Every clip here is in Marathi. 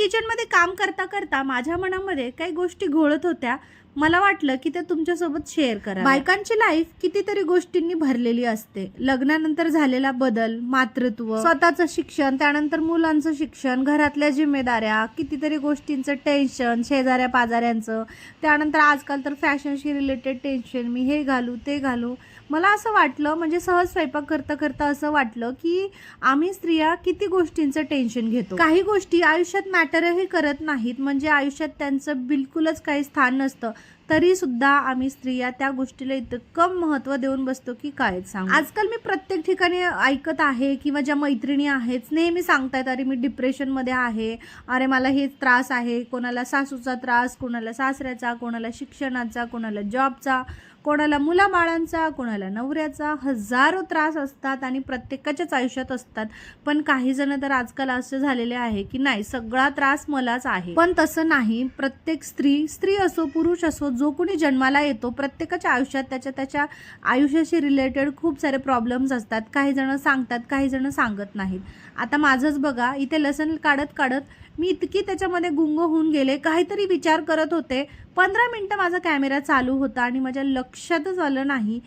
किचनमध्ये काम करता करता माझ्या मनामध्ये काही गोष्टी घोळत होत्या. मला वाटलं की ते तुमच्यासोबत शेअर करा बायकांची लाईफ कितीतरी गोष्टींनी भरलेली असते. लग्नानंतर झालेला बदल मातृत्व स्वतःचं शिक्षण त्यानंतर मुलांचं शिक्षण घरातल्या जिम्मेदाऱ्या कितीतरी गोष्टींचं टेन्शन शेजाऱ्या पाजाऱ्यांचं त्यानंतर आजकाल तर फॅशनशी रिलेटेड टेन्शन मी हे घालू ते घालू. मला असं वाटलं म्हणजे सहज स्वयंपाक करता करता असं वाटलं की आम्ही स्त्रिया किती गोष्टींचं टेन्शन घेतो. काही गोष्टी आयुष्यात मॅटरही करत नाहीत म्हणजे आयुष्यात त्यांचं बिलकुलच काही स्थान नसतं. तरीसुद्धा आम्ही स्त्रिया त्या गोष्टीला इतकं महत्त्व देऊन बसतो की काय सांग? आजकाल मी प्रत्येक ठिकाणी ऐकत आहे किंवा ज्या मैत्रिणी आहेत नेहमी सांगतायत अरे मी डिप्रेशनमध्ये आहे. अरे मला हे त्रास आहे. कोणाला सासूचा त्रास कोणाला सासऱ्याचा कोणाला शिक्षणाचा कोणाला जॉबचा. कोणाला मुलाबाळांचा कोणाला नवऱ्याचा हजारो त्रास असतात आणि प्रत्येकाच्याच आयुष्यात असतात. पण काही जण तर आजकाल असं झालेले आहे की नाही सगळा त्रास मलाच आहे. पण तसं नाही. प्रत्येक स्त्री स्त्री असो पुरुष असो जो कोणी जन्माला येतो प्रत्येकाच्या आयुष्यात त्याच्या त्याच्या आयुष्याशी रिलेटेड खूप सारे प्रॉब्लेम्स असतात. काही जण सांगतात काही जण सांगत नाहीत. आता माझंच बघा इथे लसण काढत काढत मी इतकी त्याच्यामध्ये गुंग होऊन गेले. काहीतरी विचार करत होते. पंधरा मिनटं माझा कॅमेरा चालू होता आणि माझ्या लक्षातच आलं नाही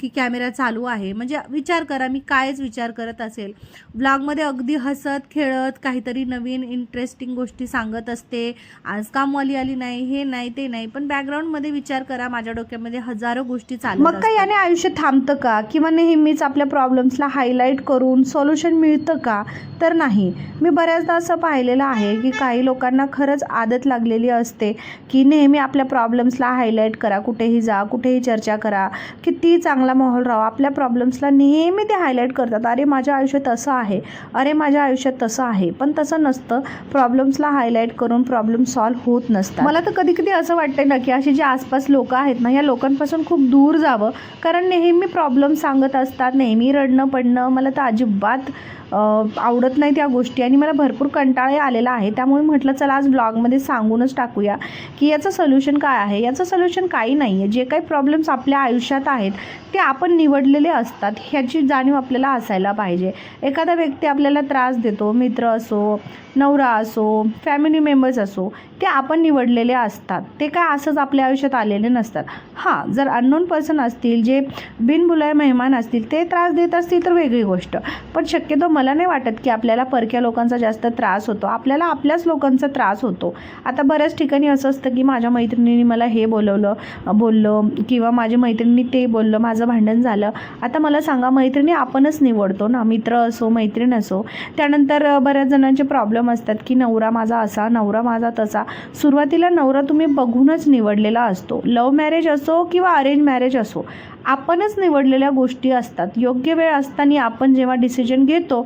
की कॅमेरा चालू आहे. म्हणजे विचार करा मी कायच विचार करत असेल. ब्लॉगमध्ये अगदी हसत खेळत काहीतरी नवीन इंटरेस्टिंग गोष्टी सांगत असते. आज कामवाली आली नाही हे नाही ते नाही. पण बॅकग्राऊंडमध्ये विचार करा माझ्या डोक्यामध्ये हजारो गोष्टी चालू मग काय याने आयुष्य थांबतं का? किंवा नेहमीच आपल्या प्रॉब्लेम्सला हायलाईट करून सोल्युशन मिळतं का? तर नाही. मी बऱ्याचदा असं पाहिलेलं आहे की काही लोकांना खरंच आदत लागलेली असते की नेहमी आपल्या प्रॉब्लेम्सला हायलाईट करा कुठेही जा कुठेही चर्चा करा. किती चांगला माहोल राहा. आपल्या प्रॉब्लेम्सला नेहमी ते हायलाईट करतात. अरे माझ्या आयुष्यात असं आहे. अरे माझ्या आयुष्यात तसं आहे. पण तसं नसतं. प्रॉब्लेम्सला हायलाईट करून प्रॉब्लेम सॉल्व्ह होत नसतात. मला तर कधी कधी असं वाटतं ना की अशी जे आसपास लोक आहेत ना या लोकांपासून खूप दूर जावं. कारण नेहमी प्रॉब्लेम सांगत असतात. नेहमी रडणं पडणं मला तर अजिबात आवडत नाही त्या गोष्टी. आणि मला भरपूर कंटाळे आलेला आहे. त्यामुळे म्हटलं चला आज ब्लॉगमध्ये सांगूनच टाकूया की याचं सोल्युशन काय आहे? याचं सोल्युशन काही नाही आहे जे काही प्रॉब्लेम्स आपल्या आयुष्यात आहेत ते आपण निवडलेले असतात ह्याची जाणीव आपल्याला असायला पाहिजे. एखादा व्यक्ती आपल्याला त्रास देतो मित्र असो नवरा असो फॅमिली मेंबर्स असो ते आपण निवडलेले असतात. ते काय असंच आपल्या आयुष्यात आलेले नसतात. हां जर अननोन पर्सन असतील जे बिनबुलाय मेहमान असतील ते त्रास देत असतील तर वेगळी गोष्ट. पण शक्यतो मला नाही वाटत की आपल्याला परक्या लोकांचा जास्त त्रास होतो. आपल्याला आपल्याच लोकांचा त्रास होतो. आता बऱ्याच ठिकाणी असं असतं की माझ्या मैत्रिणीने मला हे बोलवलं बोललं किंवा माझ्या मैत्रिणी ते बोललं माझं भांडण झालं. आता मला सांगा मैत्रिणी आपणच निवडतो ना? मित्र असो मैत्रीण असो. त्यानंतर बऱ्याच जणांचे प्रॉब्लेम असतात की नवरा माझा असा नवरा माझा तसा. सुरुवातीला नवरा तुम्ही बघूनच निवडलेला असतो. लव्ह मॅरेज असो किंवा अरेंज मॅरेज असो आपणच निवडलेल्या गोष्टी असतात. योग्य वेळ असताना आपण जेव्हा डिसिजन घेतो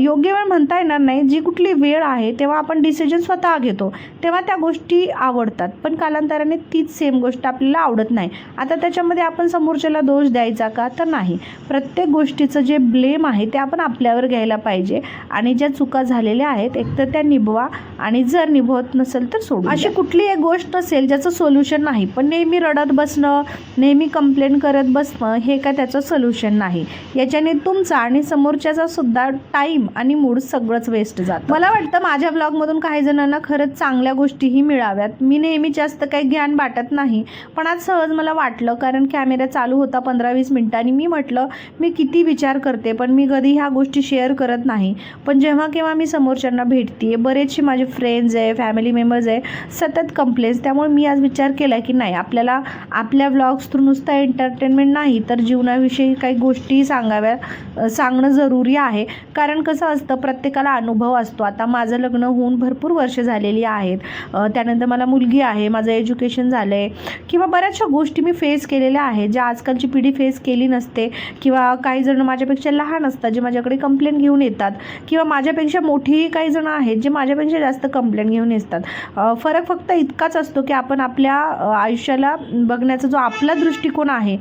योग्य वेळ म्हणता येणार नाही. जी कुठली वेळ आहे तेव्हा आपण डिसिजन स्वतः घेतो. तेव्हा त्या गोष्टी आवडतात. पण कालांतराने तीच सेम गोष्ट आपल्याला आवडत नाही. आता त्याच्यामध्ये आपण समोरच्याला दोष द्यायचा का? तर नाही. प्रत्येक गोष्टीचं जे ब्लेम आहे ते आपण आपल्यावर घ्यायला पाहिजे. आणि ज्या चुका झालेल्या आहेत एकतर त्या निभवा. आणि जर निभवत नसेल तर सोडू अशी कुठली एक गोष्ट असेल ज्याचं सोल्युशन नाही. पण नेहमी रडत बसणं नेहमी कंप्लेंट करत बसणं हे काय त्याचं सोल्युशन नाही. याच्याने तुमचा आणि समोरच्याचा सुद्धा टाईम आणि मूड सगळंच वेस्ट जातं. मला वाटतं माझ्या ब्लॉगमधून काही जणांना खरंच चांगल्या गोष्टीही मिळाव्यात. मी नेहमी जास्त काही ज्ञान वाटत नाही पण आज सहज मला वाटलं कारण कॅमेरा चालू होता पंधरा वीस मिनटांनी. मी म्हटलं मी किती विचार करते पण मी कधी ह्या गोष्टी शेअर करत नाही. पण जेव्हा केव्हा मी समोरच्यांना भेटते बरेचसे माझे फ्रेंड्स आहे फॅमिली मेंबर्स आहे सतत कंप्लेंट्स त्यामुळे मी आज विचार केला की नाही आपल्याला आपल्या ब्लॉग्स थ्रू नुसता इंटर एंटरटेनमेंट नाही तर जीवनाविषयी काही गोष्टी सांगाव्या सांगणं जरुरी आहे. कारण कसं असतं प्रत्येकाला अनुभव असतो. आता माझं लग्न होऊन भरपूर वर्ष झालेली आहेत. त्यानंतर मला मुलगी आहे माझं एज्युकेशन झालं आहे किंवा बऱ्याचशा गोष्टी मी फेस केलेल्या आहेत ज्या आजकालची पिढी फेस केली नसते. किंवा काही जण माझ्यापेक्षा लहान असतात जे माझ्याकडे कंप्लेंट घेऊन येतात. किंवा माझ्यापेक्षा मोठीही काही जण आहेत जे माझ्यापेक्षा जास्त कंप्लेंट घेऊन येतात. फरक फक्त इतकाच असतो की आपण आपल्या आयुष्याला बघण्याचा जो आपला दृष्टिकोन आहे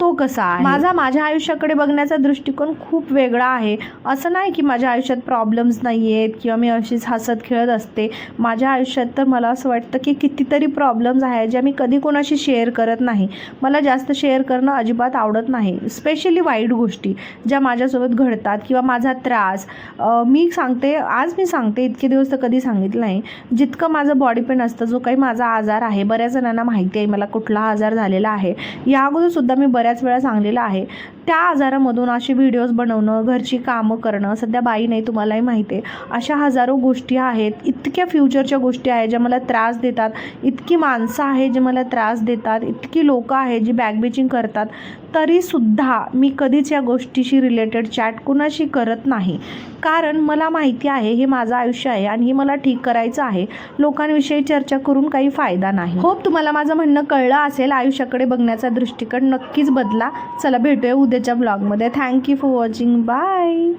तो कसा आहे? माझा माझ्या आयुष्याकडे बघण्याचा दृष्टिकोन खूप वेगळा आहे. असं नाही की माझ्या आयुष्यात प्रॉब्लेम्स नाही आहेत किंवा मी अशीच हसत खेळत असते. माझ्या आयुष्यात तर मला असं वाटतं की कितीतरी प्रॉब्लेम्स आहेत ज्या मी कधी कोणाशी शेअर करत नाही. मला जास्त शेअर करणं अजिबात आवडत नाही. स्पेशली वाईट गोष्टी ज्या माझ्यासोबत घडतात किंवा माझा त्रास. मी सांगते आज मी सांगते इतके दिवस तर कधी सांगितलं नाही. जितकं माझं बॉडी पेन असतं जो काही माझा आजार आहे बऱ्याच जणांना माहिती आहे मला कुठला आजार झालेला आहे. या अगोदरसुद्धा मी बऱ्याच वेळा सांगलेलं आहे. त्या आजारामधून असे व्हिडिओज बनवणं घरची कामं करणं सध्या बाई नाही तुम्हालाही माहिती आहे. अशा हजारो गोष्टी आहेत. इतक्या फ्युचरच्या गोष्टी आहेत ज्या मला त्रास देतात. इतकी माणसं आहेत जे मला त्रास देतात. इतकी लोकं आहेत जी बॅकबेचिंग करतात. तरीसुद्धा मी कधीच या गोष्टीशी रिलेटेड चॅट कुणाशी करत नाही. कारण मला माहिती आहे हे माझं आयुष्य आहे आणि हे मला ठीक करायचं आहे. लोकांविषयी चर्चा करून काही फायदा नाही. होप तुम्हाला माझं म्हणणं कळलं असेल. आयुष्याकडे बघण्याचा दृष्टिकोन नक्कीच बदला. चला भेटूया उद्या. उद्याच्या ब्लॉगमध्ये. Thank you for watching bye